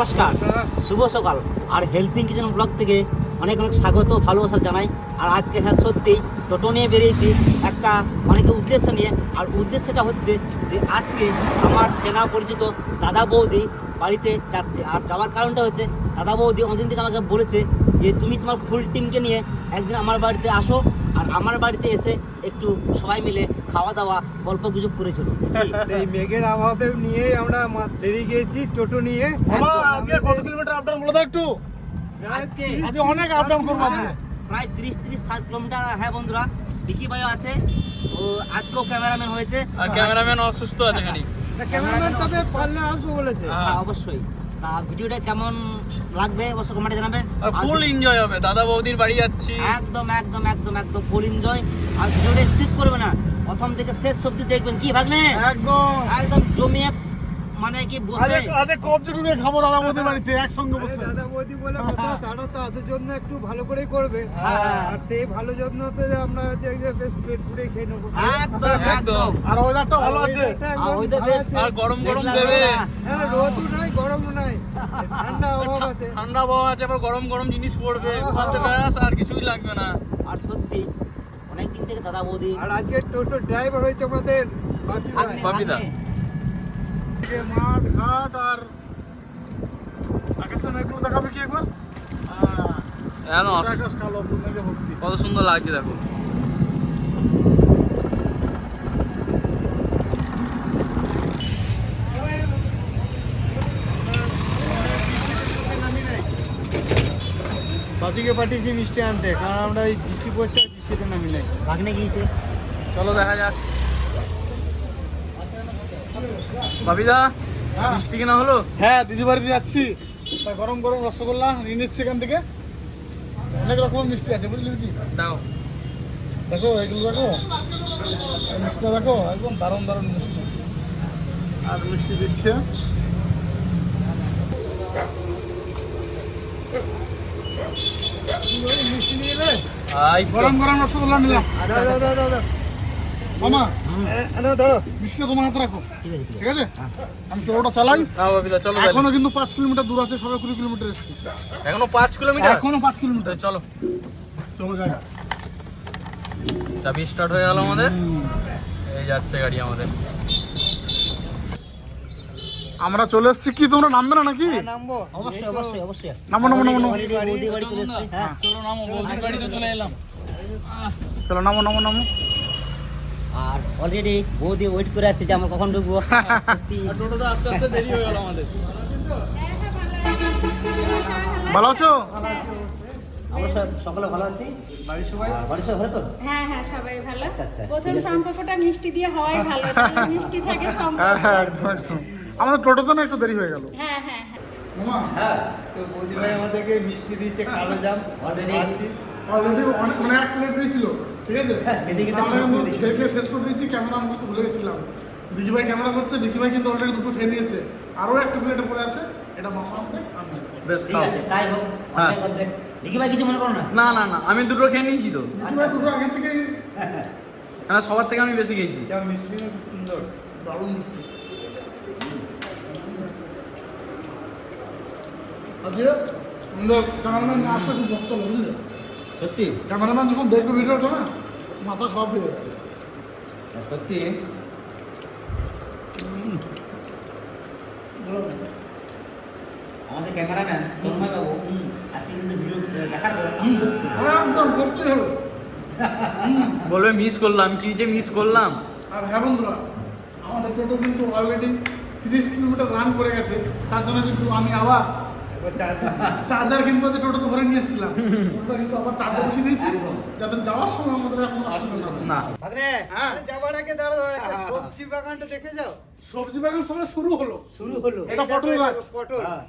নমস্কার, শুভ সকাল। আর helping kitchen blog থেকে অনেক অনেক স্বাগত, ভালোবাসা জানাই। আর আজকে হ্যাঁ সত্যি টোটো নিয়ে বেরিয়েছি একটা অনেক উদ্দেশ্য নিয়ে। আর উদ্দেশ্যটা হচ্ছে যে আজকে আমার চেনা পরিচিত দাদা বৌদি বাড়িতে যাচ্ছে। আর যাওয়ার কারণটা হচ্ছে, দাদা বৌদি অনেকদিন থেকে আমাকে বলেছে যে, তুমি তোমার ফুল টিমকে নিয়ে একদিন আমার বাড়িতে আসো। আমার বাড়িতে এসে একটু সবাই মিলে খাওয়া দাওয়া গল্প গুজব করেছিল। এই মেঘের অভাবে নিয়ে আমরা মা- বেরিয়ে গিয়েছি টোটো নিয়ে। আজকে কত কিলোমিটার আপ ডাউন বলে দাও একটু? আজকে আজকে অনেক আপ ডাউন করব হ্যাঁ, প্রায় তিরিশ তিরিশ ষাট কিলোমিটার হ্যাঁ বন্ধুরা বিকি ভাইও আছে। ও আজকেও ক্যামেরাম্যান হয়েছে। আর ক্যামেরাম্যান অসুস্থ আছে খানিক। ক্যামেরাম্যান তবে পারলে আসব বলেছে। হ্যাঁ। হ্যাঁ অবশ্যই। তা ভিডিওটা কেমন লাগবে অবশ্যই কমেন্টে জানাবেন। আর আর ফুল এনজয় হবে দাদা বৌদির বাড়ি যাচ্ছি। একদম একদম একদম একদম ফুল এনজয় আর ভিডিওটা স্কিপ করবে না। প্রথম থেকে শেষ সবজি দেখবেন। কি ভাগনে? একদম। একদম জমিয়ে মানে কি বসে? আজকে আজকে কবজি ঢুকে খাব দাদা আমাদের বাড়িতে একসঙ্গে বসে। দাদা বৌদি বলে কথা তারা তাদের জন্য একটু ভালো করেই করবে। হ্যাঁ। আর সেই ভালো যত্নতে আমরা হচ্ছে যে বেশ পেট পুড়ে খেয়ে নেব। একদম একদম। আর ওয়েদারটা ভালো আছে। আর ওইটা বেশ- আর গরম গরম দেবে। হ্যাঁ, রোদও নাই গরমও নাই। ঠান্ডা অভাব আছে। ঠান্ডা বাবা আছে আবার গরম গরম জিনিস পড়বে। ঘুমাতে ব্যাস আর কিছুই লাগবে না। আর সত্যি অনেকদিন থেকে দাদা বৌদি আর আজকে টোটো ড্রাইভার হয়েছে আমাদের। বাপিদা। মাঠ ঘাট আর মেঘগুলো দেখাবে কি একবার? আহ, কেন আকাশ। কালো মেঘে ভর্তি। কত সুন্দর লাগছে দেখো। বাপিকে পাঠিয়েছি মিষ্টি আনতে কারণ আমরা ওই বৃষ্টি পড়ছে আর বৃষ্টিতে নামি নাই। ভাগ্নে গিয়েছে। চলো দেখা যাক। বাবিদা হ্যাঁ। মিষ্টি কিনা হলো? হ্যাঁ দিদি বাড়িতে যাচ্ছি। তা গরম গরম রসগোল্লা নিয়ে নিচ্ছি এখান থেকে। অনেক রকম মিষ্টি আছে বুঝলি কি দাও। দেখো এগুলো দেখো। এই মিষ্টিটা দেখো একদম দারুণ দারুণ মিষ্টি। আর মিষ্টি দিচ্ছে। মিষ্টি নিয়ে রে গরম গরম রসগোল্লা নিলাম দাদা দাদা দাদা মামা দাদা তোমার হাতে রাখো। ঠিক আছে? ঠিক ঠিক আছে আমি টোটোটা চালাই চলো এখনও কিন্তু পাঁচ কিলোমিটার দূর আছে কুড়ি কিলোমিটার এসছি। এখনও পাঁচ কিলোমিটার? এখনও পাঁচ কিলোমিটার। চলো। চলো যাই। চাবি স্টার্ট হয়ে গেল আমাদের। এই যাচ্ছে গাড়ি আমাদের। আমরা চলে এসেছি কি তোমরা নামবে না নাকি? হ্যাঁ, নামবো। অবশ্যই অবশ্যই অবশ্যই। নামো, নামো, নামো, হ্যাঁ চলো নামো বৌদির বাড়িতে চলে এলাম। চলো নামো নামো নামো। আর অলরেডি বৌদি ওয়েট করে আছে যে আমরা কখন ঢুকবো। হয়ে ভালো আছো? আমরা সব সকালে ভালো আছি। বাড়ির সবাই? বাড়ির সবাই ভালো তো? হ্যাঁ হ্যাঁ সবাই ভালো। প্রথম সম্পর্কটা মিষ্টি দিয়ে হওয়াই ভালো মিষ্টি থাকে সম্পর্ক। একদম একদম। আমাদের টোটোতে না একটু দেরি হয়ে গেল। হ্যাঁ হ্যাঁ হ্যাঁ। হ্যাঁ। তো বৌদি ভাই আমাদেরকে মিষ্টি দিয়েছে কালো জাম। Already। অলরেডি অনেক মানে এক প্লেট দিয়েছিল ঠিক আছে? আমরা শেষ করে দিয়েছি। খেয়ে খেয়ে শেষ করে দিয়েছি ক্যামেরা আমি ভুলে গেছিলাম বিকি ভাই ক্যামেরা করছে বিকি ভাই কিন্তু অলরেডি দুটো খেয়ে নিয়েছে। আরও একটা প্লেটে পড়ে আছে এটা মামা আমি বেশ ঠিক আছে তাই হোক হ্যাঁ। ভাই কিছু মনে করো না? না না না আমি দুটো খেয়ে নিয়েছি তো। বিকি ভাই দুটো আগে থেকেই হ্যাঁ সবার থেকে আমি বেশি খেয়েছি? মিষ্টি সুন্দর? দারুণ মিষ্টি। আজকে আমাদের ক্যামেরাম্যান না আসলে খুব কষ্ট হলো বুঝলে? সত্যি? ক্যামেরাম্যান যখন দেখবে ভিডিওটা না মাথা খারাপ হয়ে যাবে। সত্যি? আমাদের ক্যামেরাম্যান তন্ময় বাবু আজকে কিন্তু ভিডিও দেখার। হ্যাঁ একদম করতেই হবে। বলবে মিস করলাম কি যে মিস করলাম? আর হ্যাঁ বন্ধুরা আমাদের টোটো কিন্তু অলরেডি তিরিশ কিলোমিটার রান করে গেছে। তার জন্য কিন্তু আমি আবার। চার্জার কিন্তু আজকে টোটোতে ভরে নিয়ে এসেছিলাম। ওটা কিন্তু আবার চার্জার বসিয়ে দিয়েছি। যাতে যাওয়ার সময় আমাদের এখন অসুবিধা না না। হ্যাঁ। আরে যাবার আগে দাঁড়াও। সবজি বাগানটা দেখে যাও। সবজি বাগান সময় শুরু হলো। শুরু হলো। এটা পটল গাছ। পটল। হ্যাঁ।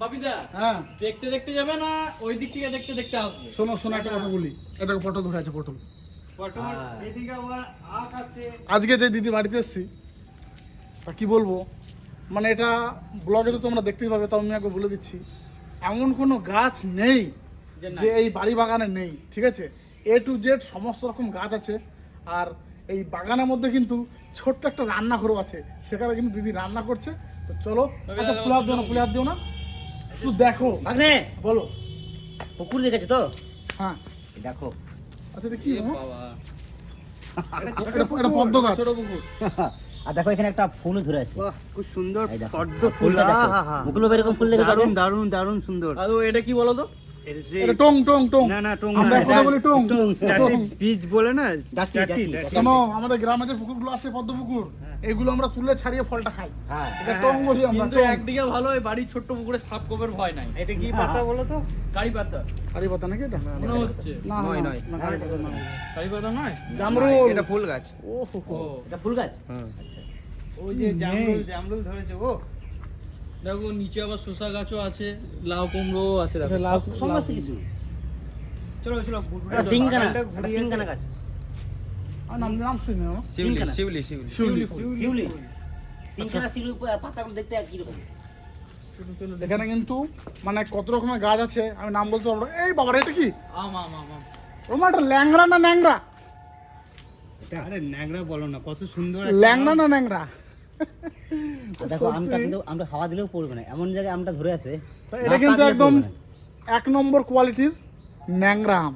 বাপিদা হ্যাঁ। দেখতে দেখতে যাবে না ওই দিক থেকে দেখতে দেখতে আসবে? শোনো শোনো একটা কথা বলি। এটা পটল ধরে আছে পটল। হ্যাঁ। আজকে যে দিদি বাড়িতে এসেছি তা কি বলব? মানে এটা ব্লগে তো তোমরা দেখতেই পাবে তাও আমি আগে বলে দিচ্ছি। এমন কোনো গাছ নেই যে যে এই বাড়ি বাগানে নেই ঠিক আছে? এ টু জেড সমস্ত রকম গাছ আছে। আর এই বাগানের মধ্যে কিন্তু ছোট্ট একটা রান্নাঘরও আছে। সেখানে কিন্তু দিদি রান্না করছে। তো চলো দাদা, দিও না সুযোগ ফুল হাত দিও না। শুধু দেখো। ভাগ্নে! বলো। পুকুর দেখেছ তো? হ্যাঁ। দেখো। আচ্ছা এটা কি বাবা? এটা এটা পদ্ম গাছ। ছোট পুকুর। আর দেখো এখানে একটা ফুল ধরে আছে। খুব সুন্দর পদ্ম ফুল ফুলটা দেখো আহা মুকুলো এরকম ফুল দেখে দারুণ দারুণ দারুণ সুন্দর। আর এটা কি বলো তো? এটা টং টং টং। না না টং আমরা কথা বলি টং। টং। টং। বীজ বলে না ডাটি, ডাটি, ডাটি, ডাটি। কেন আমাদের গ্রামে যে পুকুরগুলো আছে পদ্ম পুকুর এগুলো আমরা তুলে ছাড়িয়ে ফলটা খাই। হ্যাঁ। এটা টং বলি আমরা কিন্তু একদিকে ভালো এই বাড়ির ছোট্ট পুকুরে সাপ কোপের ভয় নাই। এটা কি পাতা বলো তো? কারি পাতা। কারি পাতা নাকি এটা? হচ্ছে। না নয়, নয়। কারি পাতা নয়। কারি পাতা নয়? জামরুল। এটা ফুল গাছ। ও হো এটা ফুল গাছ? হ্যাঁ। আচ্ছা। ওই যে জামরুল জামরুল ধরেছে ও। দেখো নিচে আবার শসা গাছও আছে লাউ কুমড়ো আছে দেখো। লাভ সমস্ত কিছু। চলো চলো এটা ঘুরিয়ে গাছ। আর নাম নাম শুনি সিংকানা শিউলি শিউলি শিউলি। শিউলি সিংকানা শিউলি। পাতাগুলো দেখতে একই রকম এখানে কিন্তু মানে কত রকমের গাছ আছে আমি নাম বলতে পারব এই বাবা এটা কি? আম আম আম আম। ওমা এটা ল্যাংড়া না ন্যাংরা এটা আরে ন্যাংরা বলো না কত সুন্দর ল্যাংড়া না ন্যাংরা দেখো আমটা কিন্তু আমরা হাওয়া দিলেও পড়বে না। এমন জায়গায় আমটা ধরে আছে এটা কিন্তু একদম এক নম্বর কোয়ালিটির ন্যাংরা আম।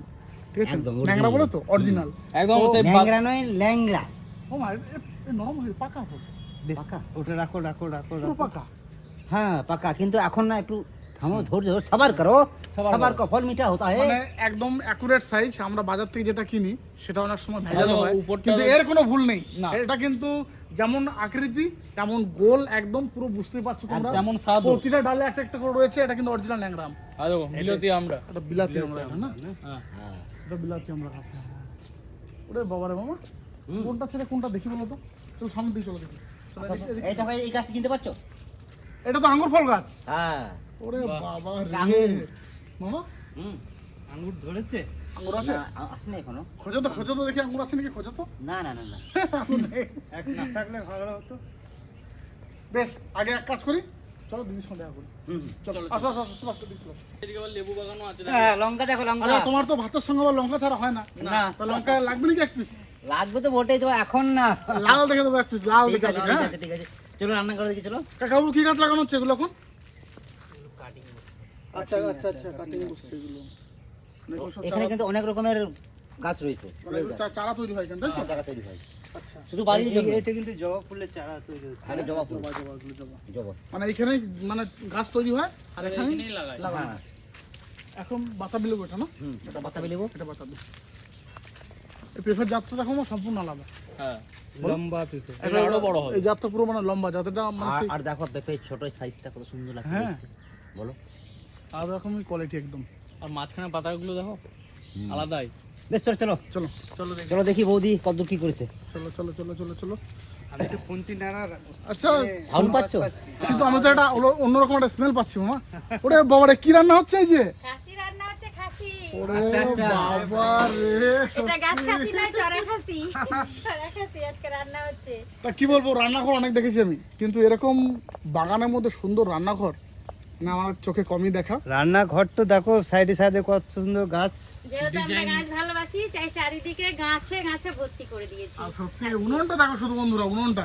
ঠিক আছে? ন্যাংরা original। বলে তো অরিজিনাল একদম সেই ল্যাংড়া নয় ল্যাংড়া। ও মা নরম হয়ে পাকা তো। পাকা। ওটা রাখো রাখো রাখো রাখো। পাকা। হ্যাঁ পাকা। কিন্তু এখন না একটু থামো ধৈর্য ধরো সবার করো। সবার কো ফল মিঠা হতা है মানে একদম অ্যাকুরেট সাইজ আমরা বাজার থেকে যেটা কিনি সেটা অনেক সময় ভেজাল আরও হয়। কিন্তু এর কোনো ভুল নেই। না। এটা কিন্তু যেমন আকৃতি তেমন গোল একদম পুরো বুঝতেই পারছ তোমরা। যেমন স্বাদ প্রতিটা ডালে একটা একটা করে রয়েছে এটা কিন্তু অরিজিনাল ল্যাংরা আম আর দেখো মিলতি আমরা। এটা বিলাতি আমরা না? হ্যাঁ। হ্যাঁ। এটা বিলাতি আমরা খাচ্ছি ওরে বাবারে মামা কোনটা ছেড়ে কোনটা দেখি বলো তো? চলো সামনে দিয়ে চলো দেখি। এই দেখো এই গাছটা চিনতে পারছ? এটা তো আঙ্গুর ফল গাছ। হ্যাঁ। ওরে। বাবা রে। মামা? হুম। আঙ্গুর ধরেছে? আঙ্গুর আছে? আসেনি এখনও। খোঁজো তো খোঁজো তো দেখি আঙ্গুর আছে নাকি খোঁজো তো। না না না না। এক পিস থাকলে ভালো হতো। বেশ আগে এক কাজ করি। চলো দিদির সঙ্গে দেখা করি। হুম চলো আসো আসো আসো চলো আসো দিদি চলো। এদিকে আবার লেবু বাগানও আছে হ্যাঁ লঙ্কা দেখো লঙ্কা। তোমার তো ভাতের সঙ্গে আবার লঙ্কা ছাড়া হয় না। না। তো লঙ্কা লাগবে নাকি এক পিস লাগবে তো বটেই তো এখন না। লাল দেখে দেবো এক পিস লাল ঠিক দেখে ঠিক হ্যাঁ। আছে ঠিক আছে। চলো রান্না করে দেখি চলো। কাকাবু কি গাছ লাগানো হচ্ছে এগুলো এখন? আচ্ছা আচ্ছা আচ্ছা কাটিং করছে এগুলো। এখানে কিন্তু অনেক রকমের গাছ রয়েছে। চারা তৈরি হয় এখানে তাই তৈরি হয়। আচ্ছা। শুধু বাড়ির জন্য। এটা কিন্তু জবা ফুলের চারা তৈরি হচ্ছে। আরে জবা ফুল। জবা, জবা, জবা। জবা। মানে এখানে মানে গাছ তৈরি হয় আর এখানে এখানেই লাগাই। লাগানো হ্যাঁ। হয়। এখন বাতাবি লেবু এটা না? এটা বাতাবি লেবু এটা বাতাবি এই পেঁপের জাতটা দেখো সম্পূর্ণ আলাদা। হ্যাঁ। লম্বা পিসে এটা আরও বড় হবে এই জাতটা পুরো মানে লম্বা জাতটা মানে আর দেখো পেঁপে ছোট সাইজটা কত সুন্দর লাগছে হ্যাঁ। বলো। আর কোয়ালিটি একদম। আর মাঝখানে পাতাগুলো দেখো আলাদাই। বেশ চলো চলো। চলো চলো দেখি। চলো দেখি বৌদি কতদূর কি করেছে। চলো চলো চলো চলো চলো। আমি তো ফোনটি নাড়া আচ্ছা সাউন্ড পাচ্ছ? কিন্তু আমি তো একটা অন্য- অন্যরকম একটা স্মেল পাচ্ছি মামা। ওরে বাবারে কি রান্না হচ্ছে এই যে? খাসি রান্না হচ্ছে খাসি। ওরে আচ্ছা, আচ্ছা। বাবা রে এটা গাছ খাসি নয় চড়া খাসি। চড়া খাসি আজকে রান্না হচ্ছে। তা কি বলব রান্নাঘর অনেক দেখেছি আমি। কিন্তু এরকম বাগানের মধ্যে সুন্দর রান্নাঘর না আমার চোখে কমই দেখা। রান্নাঘর তো দেখো সাইডে সাইডে কত সুন্দর গাছ। যেহেতু আমরা গাছ ভালোবাসি চাই চারিদিকে গাছে গাছে ভর্তি করে দিয়েছি। আর সত্যি উনুনটা দেখো শুধু বন্ধুরা উনুনটা।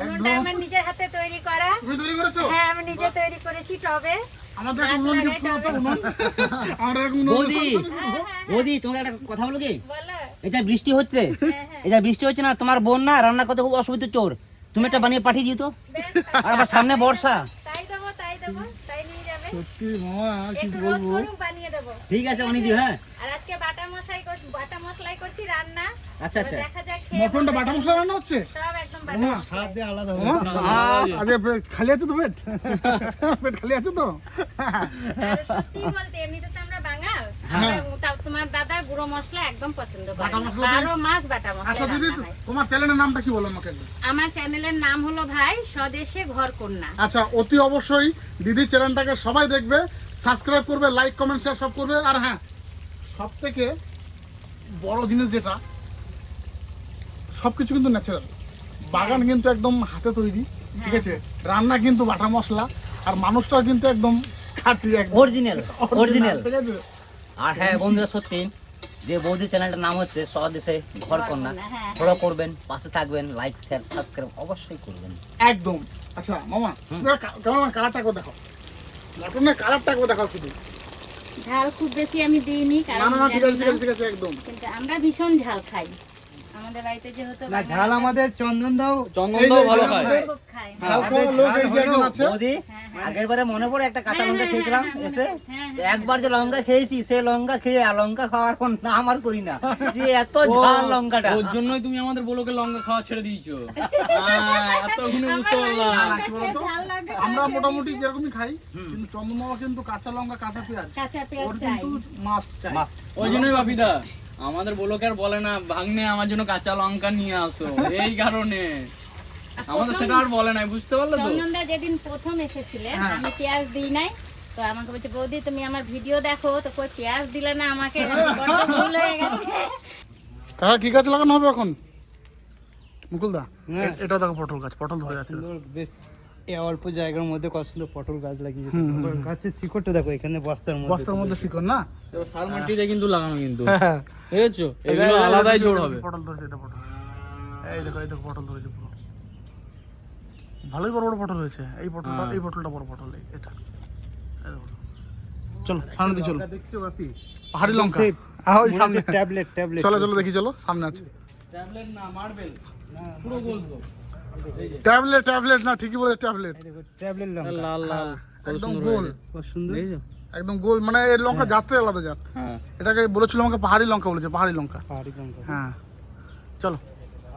উনুনটা আমার নিজের হাতে তৈরি করা। তুমি তৈরি করেছ? হ্যাঁ আমি নিজে তৈরি করেছি টবে। আমাদের একটা উনুন তো উনুন। আমরা উনুন বৌদি হ্যাঁ হ্যাঁ বৌদি তোমাকে একটা কথা বলো কি? বলো। এটা বৃষ্টি হচ্ছে। হ্যাঁ হ্যাঁ। এটা বৃষ্টি হচ্ছে না তোমার বোন না রান্না করতে খুব অসুবিধা চোর। তুমি একটা বানিয়ে পাঠিয়ে দিও তো। আর আবার সামনে বর্ষা। দেবো তাই নিয়ে যাবে। সত্যি মামা কি বলব? বানিয়ে দেবো। ঠিক আছে অনেক দিও হ্যাঁ। আর আজকে বাটা মশাই বাটা মশলাই করছি রান্না। আচ্ছা আচ্ছা। দেখা যাক মটনটা বাটা মশলা রান্না হচ্ছে? সব একদম বাটা মশলা। স্বাদ দিয়ে আলাদা হবে। আরে খালি আছে তো পেট? পেট খালি আছে তো? সত্যি বলতে এমনিতে তো আমরা বাঙাল। হ্যাঁ। তাও তোমার দাদা গুঁড়ো মশলা একদম পছন্দ করে বাটা না। মশলা দিয়ে- বারো মাস বাটা মশলা আচ্ছা দিদি তোমার চ্যানেলের নামটা কি বলো আমাকে আমার চ্যানেলের নাম হলো ভাই স্বদেশে ঘর কন্যা। আচ্ছা অতি অবশ্যই দিদি চ্যানেলটাকে সবাই দেখবে সাবস্ক্রাইব করবে লাইক কমেন্ট শেয়ার সব করবে। আর হ্যাঁ সব থেকে বড় জিনিস যেটা সবকিছু কিন্তু ন্যাচারাল বাগান কিন্তু একদম হাতে তৈরি ঠিক আছে? রান্না কিন্তু বাটা মশলা আর মানুষটাও কিন্তু একদম খাঁটি অরিজিনাল অরিজিনাল আর হ্যাঁ বন্ধুরা সত্যি যে বৌদি চ্যানেলটার নাম হচ্ছে স্বদেশে ঘর কন্যা হ্যাঁ, ফলো করবেন পাশে থাকবেন লাইক শেয়ার সাবস্ক্রাইব অবশ্যই করবেন। একদম। আচ্ছা মামা কেমন কালারটা করে দেখো মটনের কালারটা একবার দেখাও শুধু। ঝাল খুব বেশি আমি দিইনি না কারণ না না ঠিক আছে ঠিক আছে একদম। কিন্তু আমরা ভীষণ ঝাল খাই। আমাদের বাড়িতে যেহেতু না ঝাল আমাদের চন্দন দাও চন্দনটাও ভালো খায়। খুব খায়। ঝাল খাওয়া লোক এই যে আছে বৌদি? হ্যাঁ, হ্যাঁ। আগের বারে মনে পড়ে একটা কাঁচা হ্যাঁ, লঙ্কা হ্যাঁ, খেয়েছিলাম হ্যাঁ, এসে। হ্যাঁ, একবার যে লঙ্কা খেয়েছি সে লঙ্কা খেয়ে আর লঙ্কা খাওয়ার কোন নাম আর করি না। যে এত ঝাল লঙ্কাটা। ওর জন্যই তুমি আমাদের বলোকে লঙ্কা খাওয়া ছেড়ে দিয়েছ। হ্যাঁ, এতক্ষণে বুঝতে পারলাম। আমার লাগে আমরা মোটামুটি যেরকমই খাই কিন্তু কিন্তু কাঁচা লঙ্কা কাঁচা পেঁয়াজ। কাঁচা পেঁয়াজ ওর কিন্তু মাস্ট চাই। মাস্ট ওই জন্যই বাপিদা আমাদের বলোকে আর বলে না ভাগ্নে আমার জন্য কাঁচা লঙ্কা নিয়ে আসো। এই কারণে। আমাদের সেটা আর বলে নাই বুঝতে পারলে তো? চন্দনদা যেদিন প্রথম এসেছিলেন হ্যাঁ। আমি পেঁয়াজ দিই নাই। তো আমাকে বলছে বৌদি তুমি আমার ভিডিও দেখো। তো কই পেঁয়াজ দিলে না আমাকে? ভুল হয়ে গেছে। কাকা কি গাছ লাগানো হবে এখন? মুকুলদা হ্যাঁ। এটা দেখো পটল গাছ পটল ধরে আছে। বেশ এই অল্প জায়গার মধ্যে কত সুন্দর পটল গাছ লাগিয়েছে। গাছের শিকড়টা দেখো এখানে বস্তার মধ্যে। বস্তার মধ্যে শিকড় না? সার মাটিতে কিন্তু লাগানো কিন্তু। হ্যাঁ। বুঝেছ? এগুলো আলাদাই জোর হবে। পটল ধরেছে এটা পটল। এই দেখো এই দেখো পটল ধরেছে পুরো। ভালোই বড় বড় পটল হয়েছে এই পটলটা হ্যাঁ। এই পটলটা বড় পটল এটা। চলো সামনে দিয়ে চলো। দেখছ বাপি? পাহাড়ি লঙ্কা। সেই হ্যাঁ ওই সামনে। ট্যাবলেট ট্যাবলেট চলো চলো দেখি চলো সামনে আছে। ট্যাবলেট না মার্বেল পুরো গোল গোল ট্যাবলেট ট্যাবলেট না ঠিকই বলেছে ট্যাবলেট ট্যাবলেট লঙ্কা। লাল লাল একদম গোল সুন্দর। একদম গোল মানে এর লঙ্কা জাতটাই আলাদা জাত। হ্যাঁ। এটাকে বলেছিল আমাকে পাহাড়ি লঙ্কা বলেছে পাহাড়ি লঙ্কা। পাহাড়ি লঙ্কা। হ্যাঁ। চলো।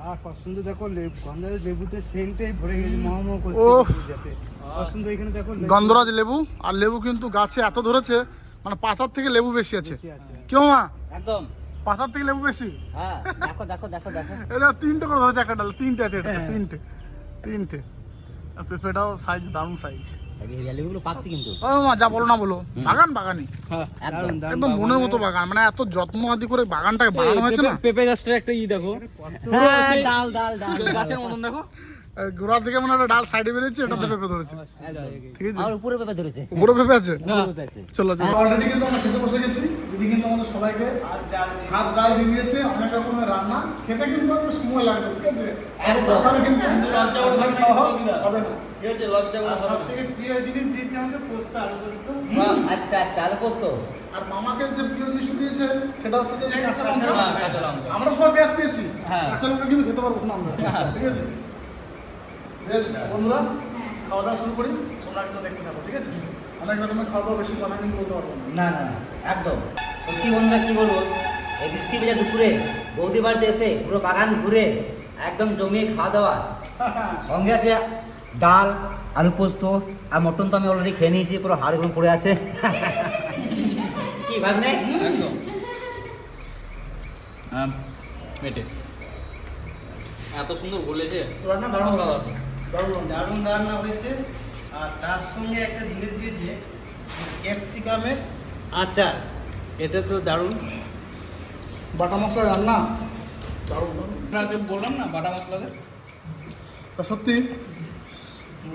আর সুন্দর দেখো লেবু গন্ধরাজ লেবুতে সেন্টটাই ভরে গেছে মহামহ করছে যাতে। কত এখানে দেখো লেবু। গন্ধরাজ লেবু আর লেবু কিন্তু গাছে এত ধরেছে মানে পাতার থেকে লেবু বেশি আছে। বেশি আছে। কি মা? একদম। পাতার থেকে লেবু বেশি? হ্যাঁ দেখো দেখো দেখো দেখো। এটা তিনটে করে ধরেছে একটা ডাল তিনটে আছে এটা তিনটে তিনটে। আর পেঁপেটাও সাইজ দারুণ সাইজ ও মা যা বলো না বলো। বাগান বাগানি হ্যাঁ একদম। মনের মতো বাগান মানে এত যত্ন আদি করে বাগানটাকে বানানো হয়েছে না? পেঁপে- পেঁপে গাছটার একটা ই দেখো। হ্যাঁ ডাল ডাল ডাল। গাছের মতন দেখো। গোড়ার থেকে মানে একটা ডাল সাইডে বেরিয়েছে এটাতে পেঁপে ধরেছে। ঠিক আছে? আর উপরে পেঁপে ধরেছে। উপরে পেঁপে আছে? চলো চলো। অলরেডি কিন্তু আমরা খেতে বসে গেছি। দিদি কিন্তু আমাদের সবাইকে ভাত ডাল দিয়ে দিয়েছে। অনেক রকমের রান্না। খেতে কিন্তু একটু সময় লাগবে ঠিক আছে। কিন্তু কিন্তু লজ্জা করে খাবে না, খাওয়া কিন্তু হবে না। ঠিক আছে লজ্জা করে আর সব থেকে প্রিয় জিনিস দিয়েছে আমাকে পোস্ত আলু পোস্ত। আচ্ছা আচ্ছা আলু পোস্ত। আর মামাকে যে প্রিয় জিনিস দিয়েছে সেটা হচ্ছে যে কাঁচা লঙ্কা। হ্যাঁ, কাঁচা লঙ্কা। আমরা সবাই পেঁয়াজ পেয়েছি। হ্যাঁ। কাঁচা লঙ্কা কিন্তু খেতে পারব না আমরা ঠিক আছে? বেশ বন্ধুরা খাওয়া দাওয়া শুরু করি। তোমরা একটু দেখতে থাকো ঠিক আছে? অনেক রকমের খাওয়া দাওয়া বেশি কথা কিন্তু বলতে পারব না। না একদম। সত্যি বন্ধুরা কি বলব? এই বৃষ্টি ভেজা দুপুরে বৌদি বাড়িতে এসে পুরো বাগান ঘুরে একদম জমিয়ে খাওয়া দাওয়া সঙ্গে আছে ডাল আলু পোস্ত আর মটন তো আমি অলরেডি খেয়ে নিয়েছি পুরো হাড় হাড়গুলো পড়ে আছে। কি আম, পেটে। এত সুন্দর বলেছে রান্না দারুণ। দারুণ দারুণ রান্না হয়েছে। আর তার সঙ্গে একটা জিনিস দিয়েছে ক্যাপসিকামের আচার। এটা তো দারুণ। বাটা মশলা রান্না? দারুণ। দারুণ বললাম না বাটা মশলাদের? তা সত্যি?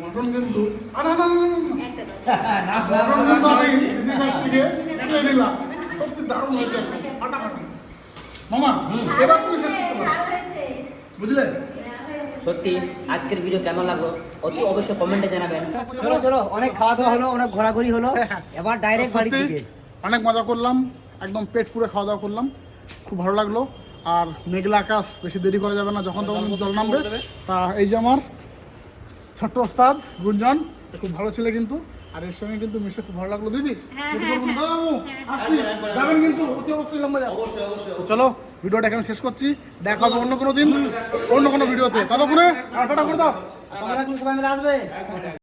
মটন কিন্তু আরে না না দিদির কাছ থেকে নিলাম। সত্যি দারুণ হয়েছে। ফাটাফাটি মামা এবার তুমি শেষ করতে পারো। বুঝলে? সত্যি আজকের ভিডিও কেমন লাগল? অতি অবশ্যই কমেন্টে জানাবেন। চলো চলো অনেক খাওয়া দাওয়া হলো অনেক ঘোরাঘুরি হলো। এবার ডাইরেক্ট বাড়ি থেকে অনেক মজা করলাম একদম পেট পুরে খাওয়া দাওয়া করলাম খুব ভালো লাগল। আর মেঘলা আকাশ বেশি দেরি করা যাবে না যখন তখন জল নামবে। তা এই যে আমার ছোট্ট ওস্তাদ গুঞ্জন খুব ভালো ছেলে কিন্তু। আর এর সঙ্গে কিন্তু মিশে খুব ভালো লাগল। দিদি হ্যাঁ, হ্যাঁ, হ্যাঁ। যাবেন কিন্তু অতি অবশ্যই লম্বা চলো। ভিডিওটা এখানে শেষ করছি। দেখা হবে অন্য কোনো দিন, অন্য কোনো ভিডিওতে। ততক্ষণে করে দাও। আসবে?